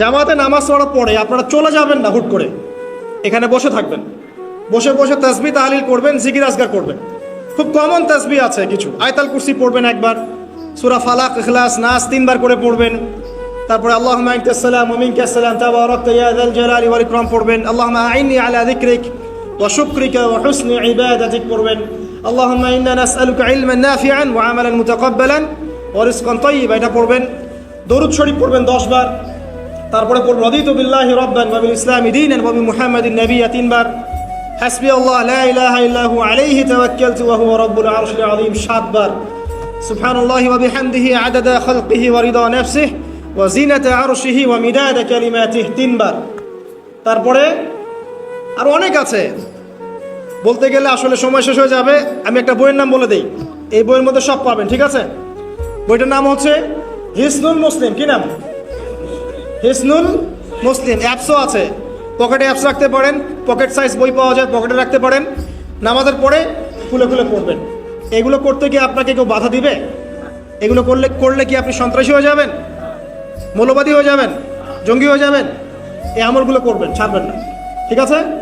জামাতে নামাজ পড়া পড়ে আপনারা চলে যাবেন না হুট করে। এখানে বসে থাকবেন। বসে বসে তাসবি তাহলিল করবেন, জিকির আজগার করবেন। খুব কমন তাসবি আছে কিছু। আয়তাল কুরসি পড়বেন একবার। সুরা ফালাক, ইখলাস, নাস তিনবার করে পড়বেন। তারপরে ওয়া মিনকা সালাম, তাবারাকতা ইয়া যাল জালালি ওয়াল ইকরাম পড়বেন। আল্লাহুম্মা আইন্নি আলা যিকরিক ওয়া শুকরিকা ওয়া হুসনি ইবাদাতিক পড়বেন। নাসআলুকা ইলমান নাফিআন ওয়া আমালান মুতাকাব্বালান ওয়া রিজকান তাইয়্যিবা এটা পড়বেন। দরুদ শরীফ পড়বেন 10 বার। তারপরে পড়বেন রাদিতু বিল্লাহি রাব্বান ওয়া বিল ইসলামি দীনান ওয়া বি মুহাম্মাদিন নাবিয়্যা তিনবার। হাসবি আল্লাহ লা ইলাহা ইল্লা হু আলাইহি তাওয়াক্কালতু ওয়া হুয়া রাব্বুল আরশিল আযীম সাতবার। সুবহানাল্লাহি ওয়া বিহামদিহি আদাদা খালকিহি ওয়া রিদা নাফসিহি ওয়া জিনাতা আরশিহি ওয়া মিদাদা কালিমাতিহি তিনবার। তারপরে আর অনেক আছে। বলতে গেলে আসলে সময় শেষ হয়ে যাবে। আমি একটা বইয়ের নাম বলে দেই। এই বইয়ের মধ্যে সব পাবেন, ঠিক আছে? বইটার নাম হচ্ছে হিসনুল মুসলিম, কি নাম? হিসনুল মুসলিম অ্যাপসও আছে। পকেটে অ্যাপস রাখতে পারেন পকেট সাইজ বই পাওয়া যায় পকেটে রাখতে পারেন। নামাজের পরে খুলে খুলে পড়বেন। এগুলো করতে গিয়ে আপনাকে কেউ বাধা দিবে? এগুলো করলে করলে কি আপনি সন্ত্রাসী হয়ে যাবেন? মৌলবাদী হয়ে যাবেন? জঙ্গি হয়ে যাবেন? এই আমলগুলো করবেন, ছাড়বেন না। ঠিক আছে?